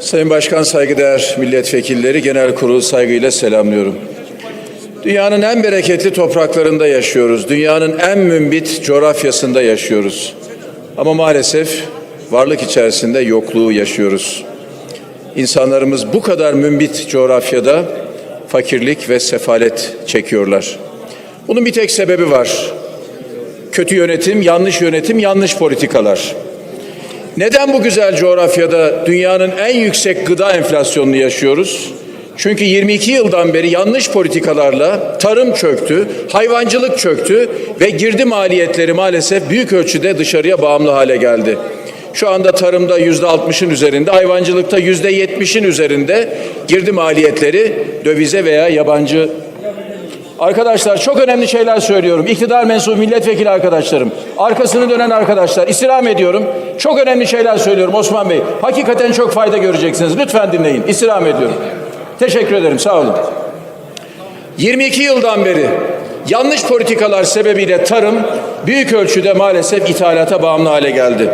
Sayın Başkan, saygıdeğer milletvekilleri, genel kurulu saygıyla selamlıyorum. Dünyanın en bereketli topraklarında yaşıyoruz. Dünyanın en mümbit coğrafyasında yaşıyoruz. Ama maalesef varlık içerisinde yokluğu yaşıyoruz. İnsanlarımız bu kadar mümbit coğrafyada fakirlik ve sefalet çekiyorlar. Bunun bir tek sebebi var. Kötü yönetim, yanlış yönetim, yanlış politikalar. Neden bu güzel coğrafyada dünyanın en yüksek gıda enflasyonunu yaşıyoruz? Çünkü 22 yıldan beri yanlış politikalarla tarım çöktü, hayvancılık çöktü ve girdi maliyetleri maalesef büyük ölçüde dışarıya bağımlı hale geldi. Şu anda tarımda yüzde 60'ın üzerinde, hayvancılıkta yüzde 70'in üzerinde girdi maliyetleri dövize veya yabancı Arkadaşlar çok önemli şeyler söylüyorum. İktidar mensubu milletvekili arkadaşlarım, arkasını dönen arkadaşlar, istirham ediyorum. Çok önemli şeyler söylüyorum Osman Bey. Hakikaten çok fayda göreceksiniz. Lütfen dinleyin. İstirham ediyorum. Teşekkür ederim. Sağ olun. 22 yıldan beri yanlış politikalar sebebiyle tarım büyük ölçüde maalesef ithalata bağımlı hale geldi.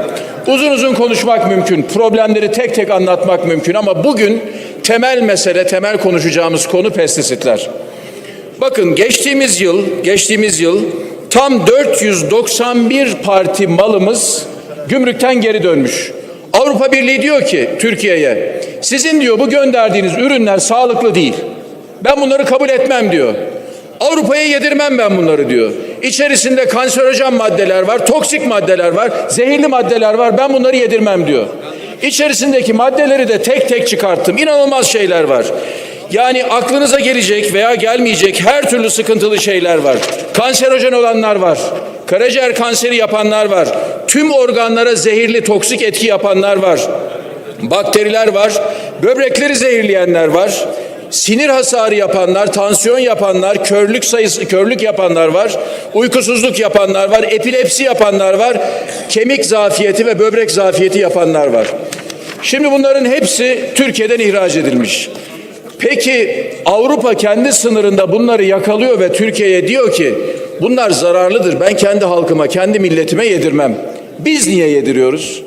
Uzun uzun konuşmak mümkün, problemleri tek tek anlatmak mümkün ama bugün temel mesele, temel konuşacağımız konu pestisitler. Bakın geçtiğimiz yıl, geçtiğimiz yıl tam 491 parti malımız gümrükten geri dönmüş. Avrupa Birliği diyor ki Türkiye'ye sizin diyor bu gönderdiğiniz ürünler sağlıklı değil. Ben bunları kabul etmem diyor. Avrupa'ya yedirmem ben bunları diyor. İçerisinde kanserojen maddeler var, toksik maddeler var, zehirli maddeler var. Ben bunları yedirmem diyor. İçerisindeki maddeleri de tek tek çıkarttım. İnanılmaz şeyler var. Yani aklınıza gelecek veya gelmeyecek her türlü sıkıntılı şeyler var. Kanserojen olanlar var. Karaciğer kanseri yapanlar var. Tüm organlara zehirli toksik etki yapanlar var. Bakteriler var. Böbrekleri zehirleyenler var. Sinir hasarı yapanlar, tansiyon yapanlar, körlük sayısı körlük yapanlar var. Uykusuzluk yapanlar var, epilepsi yapanlar var. Kemik zafiyeti ve böbrek zafiyeti yapanlar var. Şimdi bunların hepsi Türkiye'den ihraç edilmiş. Peki Avrupa kendi sınırında bunları yakalıyor ve Türkiye'ye diyor ki bunlar zararlıdır. Ben kendi halkıma, kendi milletime yedirmem. Biz niye yediriyoruz?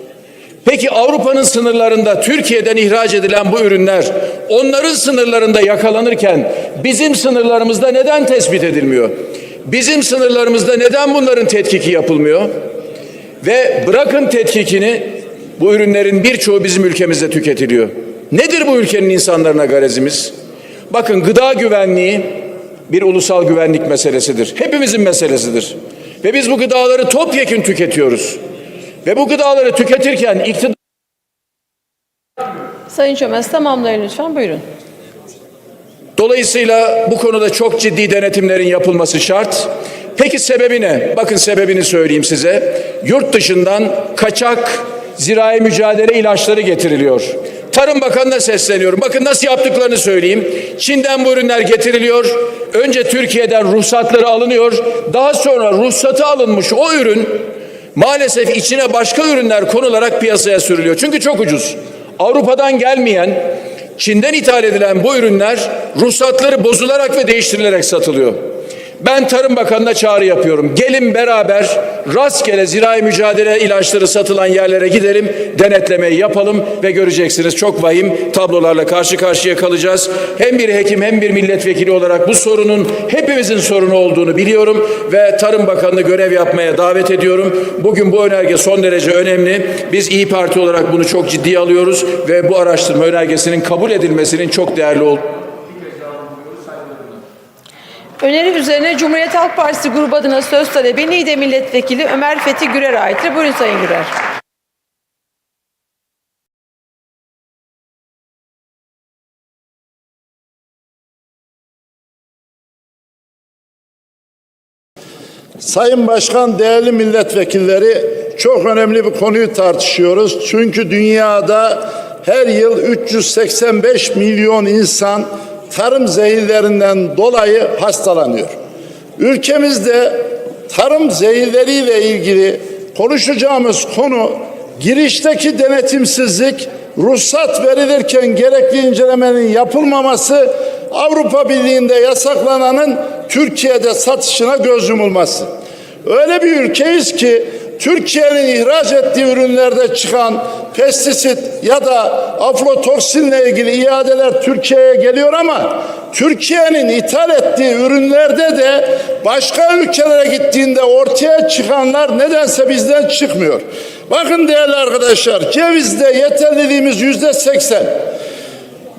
Peki Avrupa'nın sınırlarında Türkiye'den ihraç edilen bu ürünler onların sınırlarında yakalanırken bizim sınırlarımızda neden tespit edilmiyor? Bizim sınırlarımızda neden bunların tetkiki yapılmıyor? Ve bırakın tetkikini bu ürünlerin birçoğu bizim ülkemizde tüketiliyor. Nedir bu ülkenin insanlarına garezimiz? Bakın gıda güvenliği bir ulusal güvenlik meselesidir. Hepimizin meselesidir. Ve biz bu gıdaları topyekün tüketiyoruz. Ve bu gıdaları tüketirken iktidar Sayın Çömez tamamlayın lütfen buyurun. Dolayısıyla bu konuda çok ciddi denetimlerin yapılması şart. Peki sebebi ne? Bakın sebebini söyleyeyim size. Yurt dışından kaçak zirai mücadele ilaçları getiriliyor. Tarım Bakanı'na sesleniyorum. Bakın nasıl yaptıklarını söyleyeyim. Çin'den bu ürünler getiriliyor. Önce Türkiye'den ruhsatları alınıyor. Daha sonra ruhsatı alınmış o ürün maalesef içine başka ürünler konularak piyasaya sürülüyor. Çünkü çok ucuz. Avrupa'dan gelmeyen, Çin'den ithal edilen bu ürünler ruhsatları bozularak ve değiştirilerek satılıyor. Ben Tarım Bakanı'na çağrı yapıyorum. Gelin beraber rastgele zirai mücadele ilaçları satılan yerlere gidelim, denetlemeyi yapalım ve göreceksiniz çok vahim tablolarla karşı karşıya kalacağız. Hem bir hekim hem bir milletvekili olarak bu sorunun hepimizin sorunu olduğunu biliyorum ve Tarım Bakanı'nı görev yapmaya davet ediyorum. Bugün bu önerge son derece önemli. Biz İyi Parti olarak bunu çok ciddiye alıyoruz ve bu araştırma önergesinin kabul edilmesinin çok değerli olduğunu Öneri üzerine Cumhuriyet Halk Partisi grubu adına söz talebi Niğde Milletvekili Ömer Fethi Gürer'e aittir. Buyurun Sayın Gürer. Sayın Başkan, değerli milletvekilleri çok önemli bir konuyu tartışıyoruz. Çünkü dünyada her yıl 385 milyon insan tarım zehirlerinden dolayı hastalanıyor. Ülkemizde tarım zehirleriyle ilgili konuşacağımız konu girişteki denetimsizlik, ruhsat verilirken gerekli incelemenin yapılmaması, Avrupa Birliği'nde yasaklananın Türkiye'de satışına göz yumulması. Öyle bir ülkeyiz ki Türkiye'nin ihraç ettiği ürünlerde çıkan pestisit ya da aflatoksinle ilgili iadeler Türkiye'ye geliyor ama Türkiye'nin ithal ettiği ürünlerde de başka ülkelere gittiğinde ortaya çıkanlar nedense bizden çıkmıyor. Bakın değerli arkadaşlar cevizde yeterliliğimiz yüzde seksen.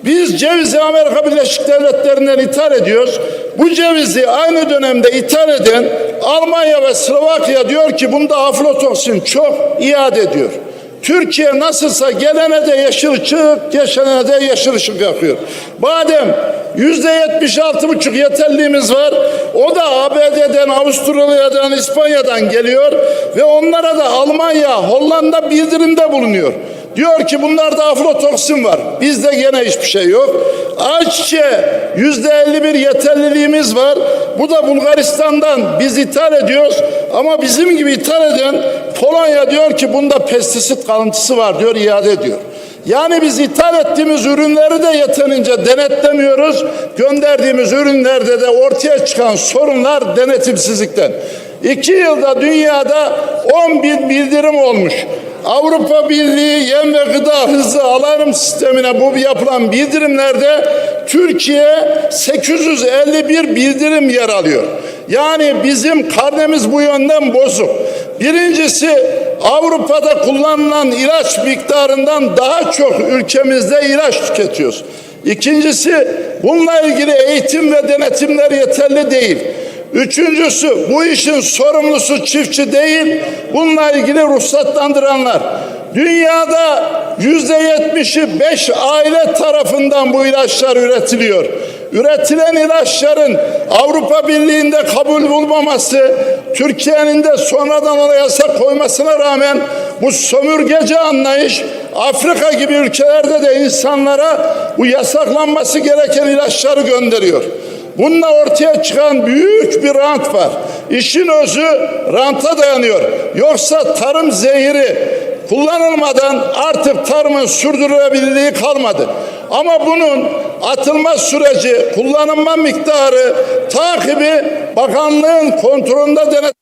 Biz cevizi Amerika Birleşik Devletleri'nden ithal ediyoruz. Bu cevizi aynı dönemde ithal eden Almanya ve Slovakya diyor ki bunda aflatoksin çok iade ediyor. Türkiye nasılsa gelene de yeşil ışık, geçene de yeşil ışık yakıyor. Badem yüzde yetmiş altı buçuk yeterliğimiz var. O da ABD'den, Avustralya'dan, İspanya'dan geliyor ve onlara da Almanya, Hollanda bildirimde bulunuyor. Diyor ki bunlarda aflatoksin var. Bizde gene hiçbir şey yok. Ayçiçeği yüzde 51 yeterliliğimiz var. Bu da Bulgaristan'dan biz ithal ediyoruz. Ama bizim gibi ithal eden Polonya diyor ki bunda pestisit kalıntısı var diyor iade ediyor. Yani biz ithal ettiğimiz ürünleri de yeterince denetlemiyoruz. Gönderdiğimiz ürünlerde de ortaya çıkan sorunlar denetimsizlikten. İki yılda dünyada 10 bin bildirim olmuş. Avrupa Birliği Yem ve Gıda Hızlı Alarm Sistemi'ne bu yapılan bildirimlerde Türkiye 851 bildirim yer alıyor. Yani bizim karnemiz bu yönden bozuk. Birincisi Avrupa'da kullanılan ilaç miktarından daha çok ülkemizde ilaç tüketiyoruz. İkincisi bununla ilgili eğitim ve denetimler yeterli değil. Üçüncüsü bu işin sorumlusu çiftçi değil, bununla ilgili ruhsatlandıranlar. Dünyada yüzde yetmişi beş aile tarafından bu ilaçlar üretiliyor. Üretilen ilaçların Avrupa Birliği'nde kabul bulmaması, Türkiye'nin de sonradan ona yasak koymasına rağmen bu sömürgeci anlayış Afrika gibi ülkelerde de insanlara bu yasaklanması gereken ilaçları gönderiyor. Bununla ortaya çıkan büyük bir rant var. İşin özü ranta dayanıyor. Yoksa tarım zehiri kullanılmadan artık tarımın sürdürülebilirliği kalmadı. Ama bunun atılma süreci, kullanılma miktarı, takibi bakanlığın kontrolünde denet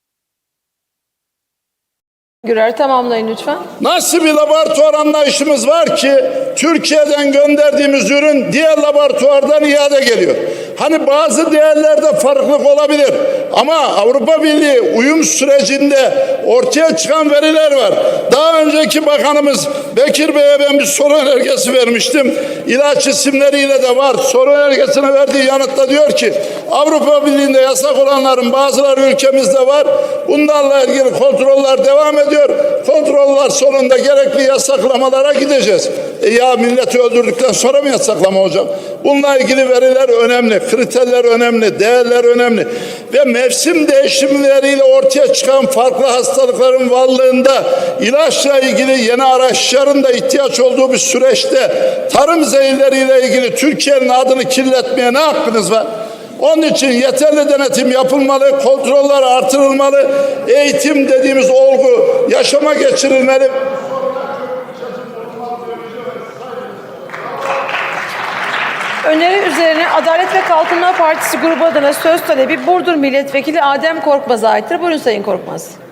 Gürer tamamlayın lütfen. Nasıl bir laboratuvar anlayışımız var ki Türkiye'den gönderdiğimiz ürün diğer laboratuvardan iade geliyor. Hani bazı değerlerde farklılık olabilir ama Avrupa Birliği uyum sürecinde ortaya çıkan veriler var. Daha önceki bakanımız Bekir Bey'e ben bir soru önergesi vermiştim. İlaç isimleriyle de var. Soru önergesine verdiği yanıtta diyor ki Avrupa Birliği'nde yasak olanların bazıları ülkemizde var. Bunlarla ilgili kontroller devam ediyor. Kontroller sonunda gerekli yasaklamalara gideceğiz. E ya milleti öldürdükten sonra mı yasaklama olacak? Bununla ilgili veriler önemli, kriterler önemli, değerler önemli. Ve mevsim değişimleriyle ortaya çıkan farklı hastalıkların varlığında ilaçla ilgili yeni araçların da ihtiyaç olduğu bir süreçte tarım zehirleriyle ilgili Türkiye'nin adını kirletmeye ne hakkınız var? Onun için yeterli denetim yapılmalı, kontroller artırılmalı, eğitim dediğimiz olgu yaşama geçirilmeli. Öneri üzerine Adalet ve Kalkınma Partisi grubu adına söz talebi Burdur Milletvekili Adem Korkmaz'a aittir. Buyurun Sayın Korkmaz.